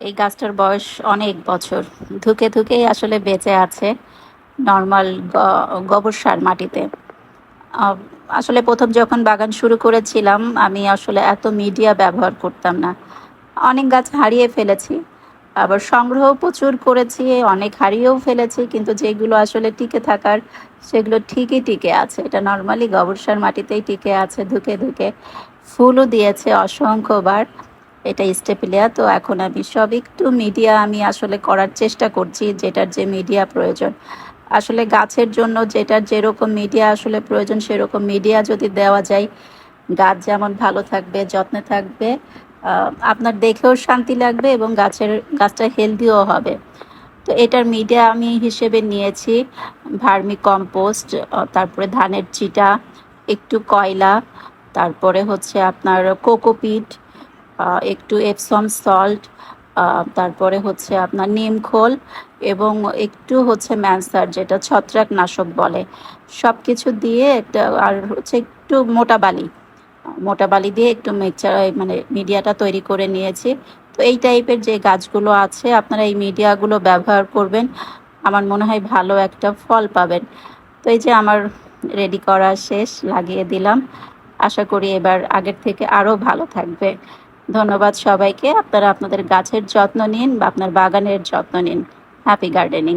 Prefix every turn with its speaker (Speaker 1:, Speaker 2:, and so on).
Speaker 1: এই গাছটার বয়স অনেক বছর। ধুকে ধুকেই আসলে বেঁচে আছে নর্মাল গোবর সার মাটিতে। আসলে প্রথম যখন বাগান শুরু করেছিলাম, আমি আসলে এত মিডিয়া ব্যবহার করতাম না। অনেক গাছ হারিয়ে ফেলেছি। আবার সংগ্রহ প্রচুর করেছি, অনেক হারিয়েও ফেলেছি, কিন্তু যেগুলো আসলে টিকে থাকার, সেগুলো ঠিকই টিকে আছে। এটা নর্মালি গোবর সার মাটিতেই টিকে আছে, ধুকে ধুকে। ফুলও দিয়েছে অসংখ্যবার। এটা স্টেপিলিয়া তো এখন আমি সব একটু মিডিয়া আমি আসলে করার চেষ্টা করছি, যেটার যে মিডিয়া প্রয়োজন। আসলে গাছের জন্য যেটার যেরকম মিডিয়া আসলে প্রয়োজন, সেরকম মিডিয়া যদি দেওয়া যায়, গাছ যেমন ভালো থাকবে, যত্নে থাকবে আপনার দেখেও শান্তি লাগবে এবং গাছের, গাছটা হেলদিও হবে। তো এটার মিডিয়া আমি হিসেবে নিয়েছি ভার্মি কম্পোস্ট তারপরে ধানের চিটা, একটু কয়লা, তারপরে হচ্ছে আপনার কোকোপিট একটু এপসম সল্ট তারপরে হচ্ছে আপনার নিম খোল এবং একটু হচ্ছে ম্যানসার যেটা ছত্রাকনাশক বলে। সব কিছু দিয়ে একটা আর হচ্ছে একটু মোটা বালি মোটা বালি দিয়ে একটু মিক্সচার মানে মিডিয়াটা তৈরি করে নিয়েছি। তো এই টাইপের যে গাছগুলো আছে, আপনারা এই মিডিয়াগুলো ব্যবহার করবেন। আমার মনে হয় ভালো একটা ফল পাবেন। তো এই যে আমার রেডি করা শেষ, লাগিয়ে দিলাম। আশা করি এবার আগের থেকে আরও ভালো থাকবে। ধন্যবাদ সবাইকে। আপনারা আপনাদের গাছের যত্ন নিন বা আপনার বাগানের যত্ন নিন। Happy gardening